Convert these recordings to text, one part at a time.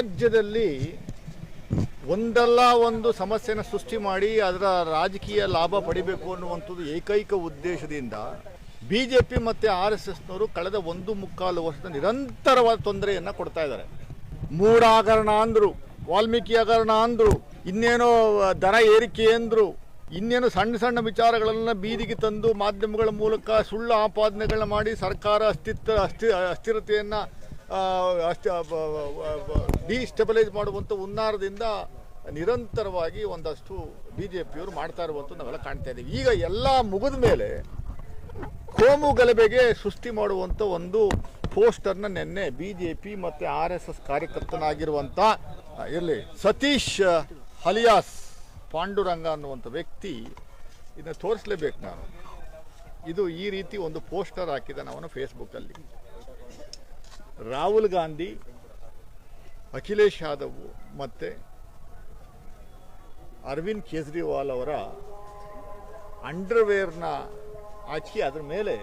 ರಾಜ್ಯದಲ್ಲಿ ಒಂದಲ್ಲ ಒಂದು ಸಮಸ್ಯೆನ ಸೃಷ್ಟಿ ಮಾಡಿ ಅದರ ರಾಜಕೀಯ ಲಾಭ ಪಡಿಬೇಕು ಅನ್ನುವಂಥದ್ದು ಏಕೈಕ ಉದ್ದೇಶದಿಂದ ಬಿ ಜೆ ಪಿ ಮತ್ತು ಆರ್ ಎಸ್ ಎಸ್ನವರು ಕಳೆದ ಒಂದು ಮುಕ್ಕಾಲು ವರ್ಷದ ನಿರಂತರವಾದ ತೊಂದರೆಯನ್ನು ಕೊಡ್ತಾ ಇದ್ದಾರೆ. ಮೂಡ ಆಗರಣ ಅಂದರು ವಾಲ್ಮೀಕಿ ಹಗರಣ ಅಂದರು, ಇನ್ನೇನೋ ದರ ಏರಿಕೆ ಅಂದರು, ಇನ್ನೇನು ಸಣ್ಣ ಸಣ್ಣ ವಿಚಾರಗಳನ್ನು ಬೀದಿಗೆ ತಂದು ಮಾಧ್ಯಮಗಳ ಮೂಲಕ ಸುಳ್ಳು ಆಪಾದನೆಗಳನ್ನ ಮಾಡಿ ಸರ್ಕಾರ ಅಸ್ತಿತ್ವ ಅಸ್ಥಿ ಅಸ್ಥಿರತೆಯನ್ನು ಡಿಸ್ಟೆಬಲೈಸ್ ಮಾಡುವಂಥ ಹುನ್ನಾರದಿಂದ ನಿರಂತರವಾಗಿ ಒಂದಷ್ಟು ಬಿ ಜೆ ಪಿಯವರು ಮಾಡ್ತಾ ಇರುವಂಥ ನಾವೆಲ್ಲ ಕಾಣ್ತಾ ಇದ್ದೀವಿ. ಈಗ ಎಲ್ಲ ಮುಗಿದ ಮೇಲೆ ಕೋಮು ಗಲಭೆಗೆ ಸೃಷ್ಟಿ ಮಾಡುವಂಥ ಒಂದು ಪೋಸ್ಟರ್ನ ನಿನ್ನೆ ಬಿ ಜೆ ಪಿ ಮತ್ತು ಆರ್ ಎಸ್ ಎಸ್ ಕಾರ್ಯಕರ್ತನಾಗಿರುವಂಥ ಇರಲಿ, ಸತೀಶ್ ಹಲಿಯಾಸ್ ಪಾಂಡುರಂಗ ಅನ್ನುವಂಥ ವ್ಯಕ್ತಿ ಇದನ್ನು ತೋರಿಸಲೇಬೇಕು ನಾನು. ಇದು ಈ ರೀತಿ ಒಂದು ಪೋಸ್ಟರ್ ಹಾಕಿದ ನಾನು ಫೇಸ್ಬುಕ್ಕಲ್ಲಿ ರಾಹುಲ್ ಗಾಂಧಿ ಅಖಿಲೇಶ್ ಯಾದವ್ ಮತ್ತು ಅರವಿಂದ್ ಕೇಜ್ರಿವಾಲ್ ಅವರ ಅಂಡರ್ವೇರ್ನ ಹಾಕಿ ಅದ್ರ ಮೇಲೆ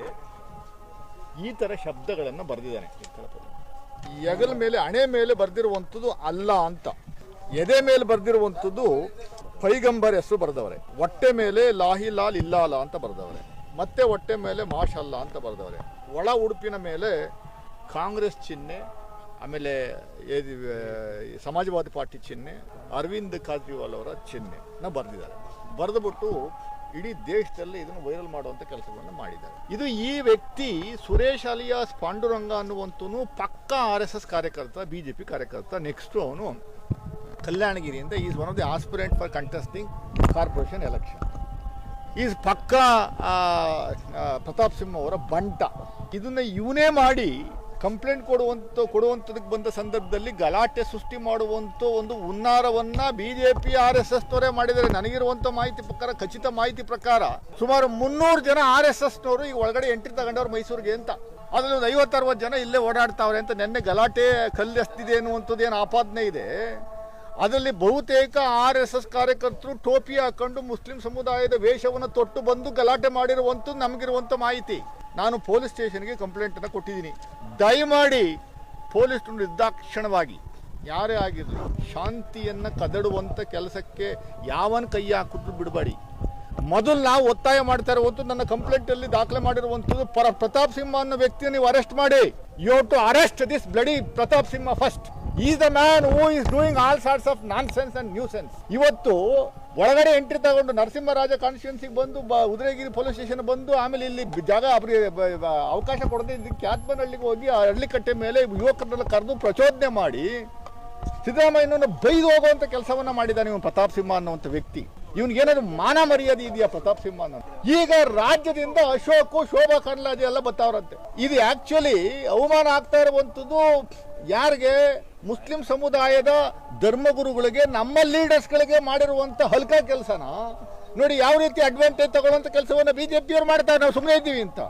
ಈ ಥರ ಶಬ್ದಗಳನ್ನು ಬರೆದಿದ್ದಾನೆ ಎಗಲ ಮೇಲೆ, ಹಣೆ ಮೇಲೆ ಬರೆದಿರುವಂಥದ್ದು ಅಲ್ಲ ಅಂತ. ಎದೆ ಮೇಲೆ ಬರೆದಿರುವಂಥದ್ದು ಪೈಗಂಬರ್ ಹೆಸರು ಬರೆದವರೆ. ಹೊಟ್ಟೆ ಮೇಲೆ ಲಾಹಿ ಲಾಲ್ ಇಲ್ಲಾಲ ಅಂತ ಬರೆದವರೆ. ಮತ್ತೆ ಹೊಟ್ಟೆ ಮೇಲೆ ಮಾಷಲ್ಲ ಅಂತ ಬರೆದವರೆ. ಒಳ ಉಡುಪಿನ ಮೇಲೆ ಕಾಂಗ್ರೆಸ್ ಚಿಹ್ನೆ ಆಮೇಲೆ ಸಮಾಜವಾದಿ ಪಾರ್ಟಿ ಚಿಹ್ನೆ ಅರವಿಂದ್ ಕೇಜ್ರಿವಾಲ್ ಅವರ ಚಿಹ್ನೆನ ಬರೆದಿದ್ದಾರೆ. ಬರೆದ್ಬಿಟ್ಟು ಇಡೀ ದೇಶದಲ್ಲಿ ಇದನ್ನು ವೈರಲ್ ಮಾಡುವಂಥ ಕೆಲಸಗಳನ್ನು ಮಾಡಿದ್ದಾರೆ. ಇದು ಈ ವ್ಯಕ್ತಿ ಸುರೇಶ್ ಅಲಿಯಾಸ್ ಪಾಂಡುರಂಗ ಅನ್ನುವಂತೂ ಪಕ್ಕ ಆರ್ ಎಸ್ ಎಸ್ ಕಾರ್ಯಕರ್ತ, ಬಿ ಜೆ ಪಿ ಕಾರ್ಯಕರ್ತ ನೆಕ್ಸ್ಟು ಅವನು ಕಲ್ಯಾಣಗಿರಿಯಿಂದ is one of the aspirant for contesting corporation election is ಪಕ್ಕ ಪ್ರತಾಪ್ ಸಿಂಹ ಅವರ ಬಂಟ. ಇದನ್ನು ಇವನೇ ಮಾಡಿ ಕಂಪ್ಲೇಂಟ್ ಕೊಡುವಂತ ಕೊಡುವಂಥದಕ್ಕೆ ಬಂದ ಸಂದರ್ಭದಲ್ಲಿ ಗಲಾಟೆ ಸೃಷ್ಟಿ ಮಾಡುವಂಥ ಒಂದು ಹುನ್ನಾರವನ್ನ ಬಿಜೆಪಿ, ಆರ್ ಎಸ್ ಎಸ್ ನವರೇ ಮಾಡಿದ್ದಾರೆ. ನನಗಿರುವಂಥ ಮಾಹಿತಿ ಪ್ರಕಾರ, ಖಚಿತ ಮಾಹಿತಿ ಪ್ರಕಾರ ಸುಮಾರು ಮುನ್ನೂರು ಜನ ಆರ್ ಎಸ್ ಎಸ್ನವರು ಈಗ ಒಳಗಡೆ ಎಂಟ್ರಿ ತಗೊಂಡವ್ರು ಮೈಸೂರಿಗೆ ಅಂತ. ಅದರಲ್ಲಿ ಒಂದು ಐವತ್ತರವತ್ತು ಜನ ಇಲ್ಲೇ ಓಡಾಡ್ತಾವ್ರೆ ಅಂತ ನೆನ್ನೆ ಗಲಾಟೆ ಕಲ್ಲೆಸ್ತಿದೆ ಅನ್ನುವಂಥದ್ದು ಏನು ಆಪಾದನೆ ಇದೆ. ಅದರಲ್ಲಿ ಬಹುತೇಕ ಆರ್ ಎಸ್ ಎಸ್ ಕಾರ್ಯಕರ್ತರು ಟೋಪಿ ಹಾಕೊಂಡು ಮುಸ್ಲಿಂ ಸಮುದಾಯದ ವೇಷವನ್ನು ತೊಟ್ಟು ಬಂದು ಗಲಾಟೆ ಮಾಡಿರುವಂಥದ್ದು ನಮಗಿರುವಂಥ ಮಾಹಿತಿ. ನಾನು ಪೊಲೀಸ್ ಸ್ಟೇಷನ್ಗೆ ಕಂಪ್ಲೇಂಟನ್ನು ಕೊಟ್ಟಿದ್ದೀನಿ. ದಯಮಾಡಿ ಪೊಲೀಸರು ನಿರ್ದಾಕ್ಷಣವಾಗಿ ಯಾರೇ ಆಗಿರಲಿ, ಶಾಂತಿಯನ್ನು ಕದಡುವಂಥ ಕೆಲಸಕ್ಕೆ ಯಾವನ ಕೈ ಹಾಕಿದ್ರು ಬಿಡಬೇಡಿ. ಮೊದಲು ನಾವು ಒತ್ತಾಯ ಮಾಡ್ತಾ ಇರುವಂಥದ್ದು ನನ್ನ ಕಂಪ್ಲೇಂಟಲ್ಲಿ ದಾಖಲೆ ಮಾಡಿರುವಂಥದ್ದು ಪರ, ಪ್ರತಾಪ್ ಸಿಂಹ ಅನ್ನೋ ವ್ಯಕ್ತಿಯನ್ನು ನೀವು ಅರೆಸ್ಟ್ ಮಾಡಿ. You to arrest this bloody Pratap Simha first. Is the man who is doing all sorts of nonsense and nuisance ಇವತ್ತು ಒಳಗಡೆ ಎಂಟ್ರಿ ತಗೊಂಡು ನರಸಿಂಹರಾಜ ಕಾನ್ಸ್ಟಿಟ್ಯೂನ್ಸಿಗೆ ಬಂದು, ಬ ಪೊಲೀಸ್ ಸ್ಟೇಷನ್ ಬಂದು, ಆಮೇಲೆ ಇಲ್ಲಿ ಜಾಗ ಅವಕಾಶ ಕೊಡದೆ ಕ್ಯಾತ್ಮನಹಳ್ಳಿಗೆ ಹೋಗಿ ಆ ಹಳ್ಳಿಕಟ್ಟೆ ಮೇಲೆ ಯುವಕರನ್ನೆಲ್ಲ ಕರೆದು ಪ್ರಚೋದನೆ ಮಾಡಿ ಸಿದ್ದರಾಮಯ್ಯನನ್ನು ಬೈದು ಹೋಗುವಂಥ ಕೆಲಸವನ್ನು ಮಾಡಿದ್ದಾನೆ ಇವನು ಪ್ರತಾಪ್ ಸಿಂಹ ಅನ್ನುವಂಥ ವ್ಯಕ್ತಿ. ಇವನಿಗೆ ಏನಾದ್ರು ಮಾನ ಮರ್ಯಾದೆ ಇದೆಯಾ ಪ್ರತಾಪ್ ಸಿಂಹ ಅನ್ನೋ ಈಗ ರಾಜ್ಯದಿಂದ ಅಶೋಕ್, ಶೋಭಾ ಕರ್ಲಾಜೆ ಎಲ್ಲ ಬರ್ತಾವ್ರಂತೆ ಇದು ಆಕ್ಚುಲಿ ಅವಮಾನ ಆಗ್ತಾ ಇರುವಂಥದ್ದು ಯಾರಿಗೆ? ಮುಸ್ಲಿಂ ಸಮುದಾಯದ ಧರ್ಮಗುರುಗಳಿಗೆ, ನಮ್ಮ ಲೀಡರ್ಸ್ಗಳಿಗೆ ಮಾಡಿರುವಂತ ಹಲ್ಕ ಕೆಲಸನ ನೋಡಿ ಯಾವ ರೀತಿ ಅಡ್ವಾಂಟೇಜ್ ಬಿ ಜೆ ಪಿಯವ್ರು ಮಾಡ್ತಾರೆ, ನಾವು ಸುಮ್ಮನೆ ಇದ್ದೀವಿ ಅಂತ.